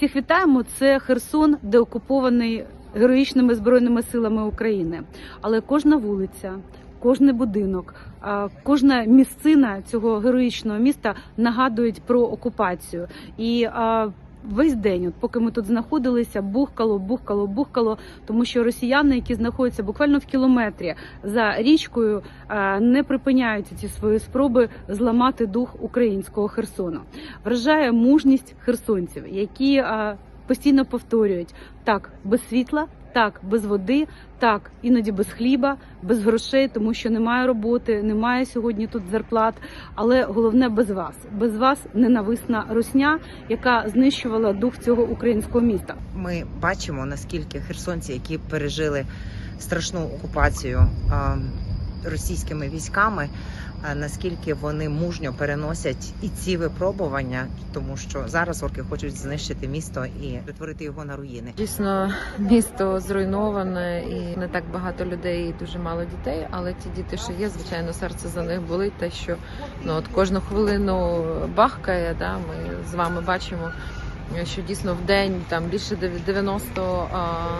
Всіх вітаємо. Це Херсон, де окупований героїчними збройними силами України. Але кожна вулиця, кожний будинок, кожна місцина цього героїчного міста нагадують про окупацію. І Весь день, от поки ми тут знаходилися, бухкало, бухкало, бухкало, тому що росіяни, які знаходяться буквально в кілометрі за річкою, е, не припиняють ці свої спроби зламати дух українського Херсону. Вражає мужність херсонців, які е, постійно повторюють так, без світла, так, без води, так, іноді без хліба, без грошей, тому що немає роботи, немає сьогодні тут зарплат. Але головне без вас, без вас ненависна русня, яка знищувала дух цього українського міста. Ми бачимо наскільки херсонці, які пережили страшну окупацію російськими військами, наскільки вони мужньо переносять і ці випробування, тому що зараз орки хочуть знищити місто і перетворити його на руїни. Дійсно, місто зруйноване і не так багато людей, і дуже мало дітей. Але ті діти, що є, звичайно, серце за них болить. Те, що ну от кожну хвилину бахкає. Да, ми з вами бачимо, що дійсно в день там більше 90 а,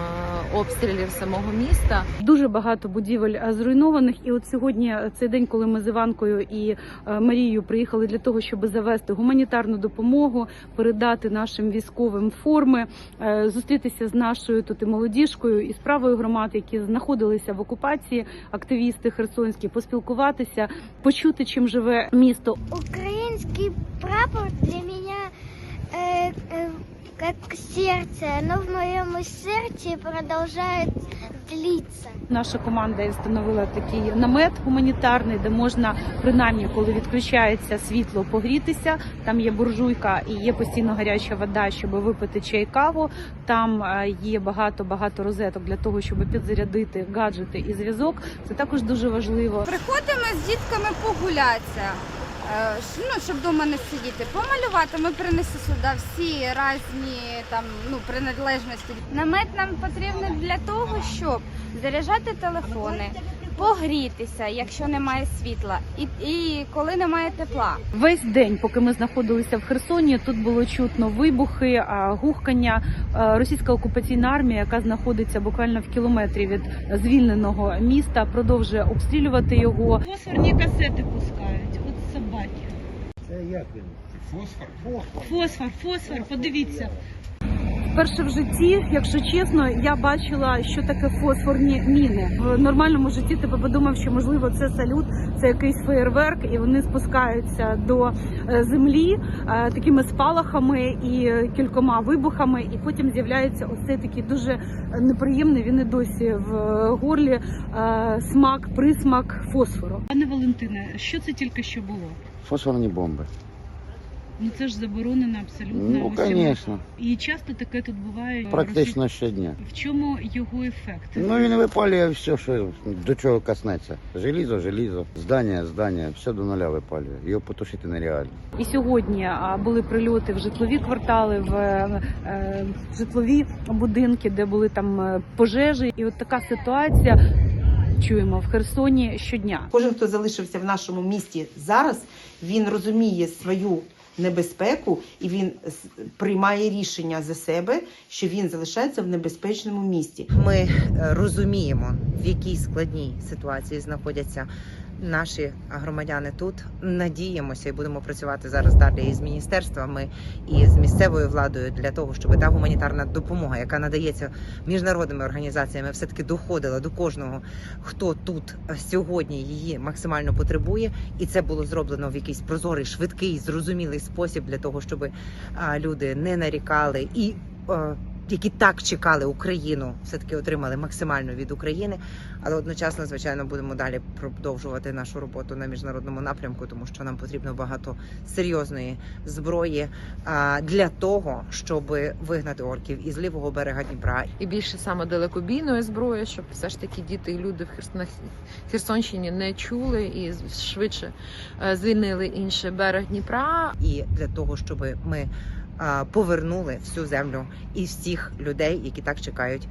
обстрілів самого міста. Дуже багато будівель зруйнованих. І от сьогодні е, цей день, коли ми з Іванкою і е, Марією приїхали для того, щоб завести гуманітарну допомогу, передати нашим військовим форми, е, зустрітися з нашою тут і молодіжкою і справою громад, які знаходилися в окупації, активісти херсонські, поспілкуватися, почути, чим живе місто. Украинский прапор для меня э, как сердце. Оно в моем сердце продолжает тлиться. Наша команда встановила такий намет гуманітарний, де можна принаймні, коли відключається світло, погрітися. Там є буржуйка і є постійно гаряча вода, щоб випити чай каву. Там е, є багато багато розеток для того, щоб підзарядити гаджети і зв'язок. Це також дуже важливо. Приходимо з дітками погулятися, е, ну, щоб вдома не сидіти, помалювати. Ми принесли сюди всі різні там, ну, приналежності. Намет нам потрібен для того, щоб заряджати телефони, погрітися, якщо немає світла, і, і коли немає тепла. Весь день, поки ми знаходилися в Херсоні, тут було чутно вибухи, а, гухкання. Е, Російська окупаційна армія, яка знаходиться буквально в кілометрі від звільненого міста, продовжує обстрілювати його. Фосфорні касети пускають. Як він? Фосфор? Фосфор, фосфор, подивіться. Вперше в житті, якщо чесно, я бачила, що таке фосфорні міни. В нормальному житті ти би подумав, що можливо це салют, це якийсь феєрверк, і вони спускаються до е, землі е, такими спалахами і кількома вибухами, і потім з'являється ось цей такий дуже неприємний. Він і досі в горлі е, смак, присмак фосфору. Пане Валентине, що це тільки що було? Фосфорні бомби. Ну це ж заборонено абсолютно. Ну, звісно, І часто таке тут буває. практично щодня. В чому його ефект? Ну він випалює все, що до чого коснеться. Желізо, желізо, здання, здання, все до нуля випалює. Його потушити нереально. І сьогодні були прильоти в житлові квартали, в е, е, житлові будинки, де були там е, пожежі. І от така ситуація чуємо в Херсоні щодня. Кожен, хто залишився в нашому місті зараз, він розуміє свою небезпеку і він приймає рішення за себе, що він залишається в небезпечному місті. Ми е, розуміємо, в якій складній ситуації знаходяться наші громадяни тут. Надіємося і будемо працювати зараз далі із міністерствами і з місцевою владою для того, щоб та гуманітарна допомога, яка надається міжнародними організаціями, все таки доходила до кожного, хто тут е, сьогодні її максимально потребує, і це було зроблено в якийсь прозорий, швидкий, зрозумілий спосіб для того, щоб люди не нарікали і. Які так чекали Україну, все таки отримали максимально від України, але одночасно, звичайно, будемо далі продовжувати нашу роботу на міжнародному напрямку, тому що нам потрібно багато серйозної зброї для того, щоб вигнати орків із лівого берега Дніпра і більше саме далекобійної зброї, щоб все ж таки діти і люди в Херс- Херсонщині не чули і швидше е, звільнили інший берег Дніпра. і для того, щоб ми повернули всю землю і всіх людей, які так чекають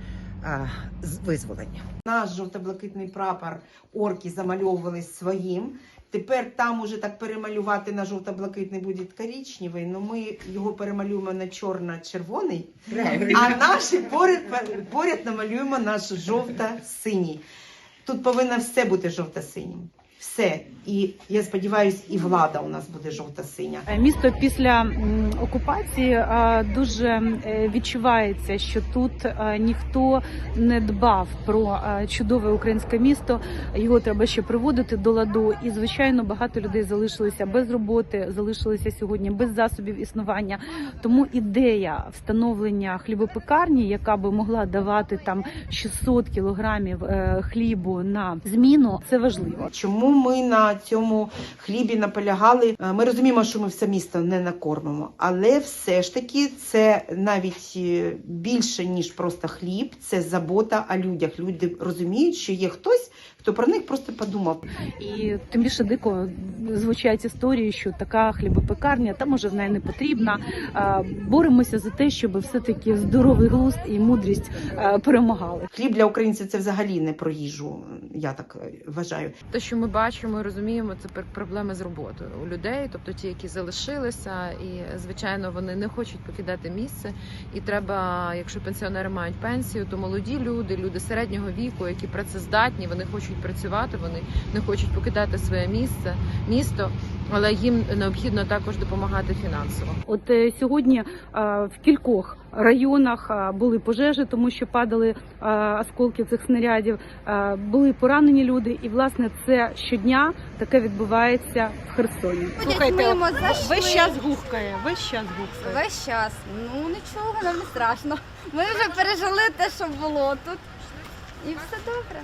з визволення. Наш жовто-блакитний прапор орки замальовували своїм. Тепер там уже так перемалювати на жовто-блакитний буде коричневий, але ми його перемалюємо на чорно-червоний, а наші поряд, поряд намалюємо наш жовто-синій. Тут повинно все бути жовто-синім. Все. І я сподіваюся, і влада у нас буде жовто-синя. Е, Місто після окупації е, дуже е, відчувається, що тут ніхто не дбав про чудове українське місто. Його треба ще приводити до ладу. І звичайно, багато людей залишилися без роботи, залишилися сьогодні без засобів існування. Тому ідея встановлення хлібопекарні, яка би могла давати там 600 кілограмів хлібу на зміну, це важливо. Чому ми на цьому хлібі наполягали? Е, Ми розуміємо, що ми все місто не накормимо, але все ж таки це навіть е, більше ніж просто хліб, це забота о людях. Люди розуміють, що є хтось, хто про них просто подумав. І тим більше дико звучать історії, що така хлібопекарня, та може вона й не потрібна. Боремося за те, щоб все-таки здоровий глузд і мудрість перемагали. Хліб для українців це взагалі не про їжу. Я так е, вважаю. Те, що ми бачимо і розуміємо, це пр- проблеми з роботою у людей, тобто ті, які залишилися, і звичайно вони не хочуть покидати місце. І треба, якщо пенсіонери мають пенсію, то молоді люди, люди середнього віку, які працездатні, вони хочуть працювати, вони не хочуть покидати своє місце, місто, але їм необхідно також допомагати фінансово. От е, сьогодні в кількох районах були пожежі, тому що падали осколки цих снарядів, були поранені люди, і власне це щодня таке відбувається в Херсоні. Ходять мимо, весь час гухкає, весь час гухкає. Весь час. Ну нічого, нам не страшно. Ми вже пережили те, що було тут. І все добре.